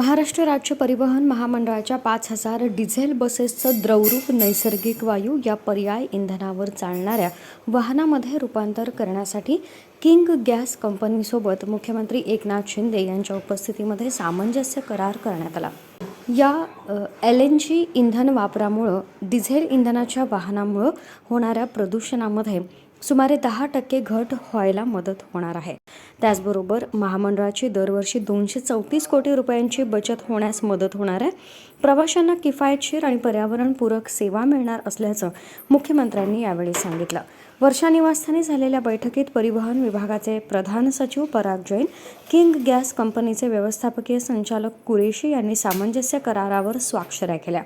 महाराष्ट्र राज्य परिवहन महामंडळाच्या पाच हजार डिझेल बसेसचं द्रवरूप नैसर्गिक वायू या पर्याय इंधनावर चालणाऱ्या वाहनामध्ये रूपांतर करण्यासाठी किंग गॅस कंपनीसोबत मुख्यमंत्री एकनाथ शिंदे यांच्या उपस्थितीमध्ये सामंजस्य करार करण्यात आला. या एल एन जी इंधन वापरामुळं डिझेल इंधनाच्या वाहनामुळं होणाऱ्या प्रदूषणामध्ये सुमारे दहा टक्के घट व्हायला मदत होणार आहे. त्याचबरोबर महामंडळाची दरवर्षी दोनशे चौतीस कोटी रुपयांची बचत होण्यास मदत होणार आहे. प्रवाशांना किफायतशीर आणि पर्यावरणपूरक सेवा मिळणार असल्याचं मुख्यमंत्र्यांनी यावेळी सांगितलं. वर्षा निवासस्थानी झालेल्या बैठकीत परिवहन विभागाचे प्रधान सचिव पराग जैन किंग गॅस कंपनीचे व्यवस्थापकीय संचालक कुरेशी यांनी सामंजस्य करारावर स्वाक्षऱ्या केल्या.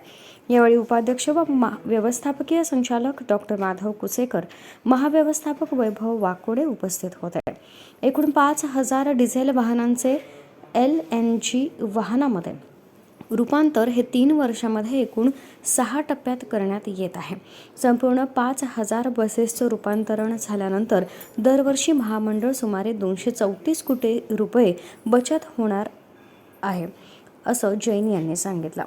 यावेळी उपाध्यक्ष व मा व्यवस्थापकीय संचालक डॉक्टर माधव कुसेकर महाव्यवस्थापक वैभव वाकोडे उपस्थित होते. एकूण पाच हजार डिझेल वाहनांचे एल एन जी वाहनामध्ये रूपांतर हे तीन वर्षामध्ये एकूण सहा टप्प्यात करण्यात येत आहे. संपूर्ण पाच हजार बसेसचं रूपांतरण झाल्यानंतर दरवर्षी महामंडळ सुमारे दोनशे चौतीस कोटी रुपये बचत होणार आहे असं जैन यांनी सांगितलं.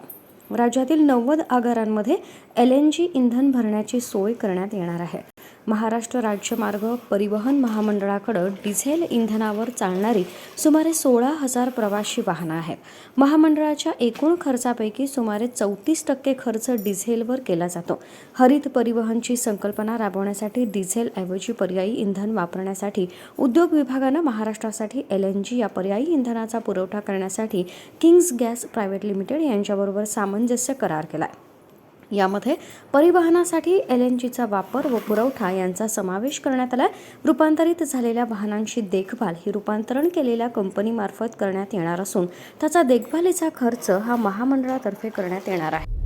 राज्यातील नव्वद आगारांमध्ये एल एन जी इंधन भरण्याची सोय करण्यात येणार आहे. महाराष्ट्र राज्य मार्ग परिवहन महामंडळाकडं डिझेल इंधनावर चालणारी सुमारे सोळा हजार प्रवासी वाहनं आहेत. महामंडळाच्या एकूण खर्चापैकी सुमारे चौतीस टक्के खर्च डिझेलवर केला जातो. हरित परिवहनची संकल्पना राबवण्यासाठी डिझेलऐवजी पर्यायी इंधन वापरण्यासाठी उद्योग विभागानं महाराष्ट्रासाठी एल एन जी या पर्यायी इंधनाचा पुरवठा करण्यासाठी किंग्ज गॅस प्रायव्हेट लिमिटेड यांच्याबरोबर सामंजस्य करार केला आहे यामध्ये परिवहनासाठी एल एन जीचा वापर व पुरवठा यांचा समावेश करण्यात आला रूपांतरित झालेल्या वाहनांची देखभाल ही रूपांतरण केलेल्या कंपनीमार्फत करण्यात येणार असून त्याचा देखभालीचा खर्च हा महामंडळातर्फे करण्यात येणार आहे.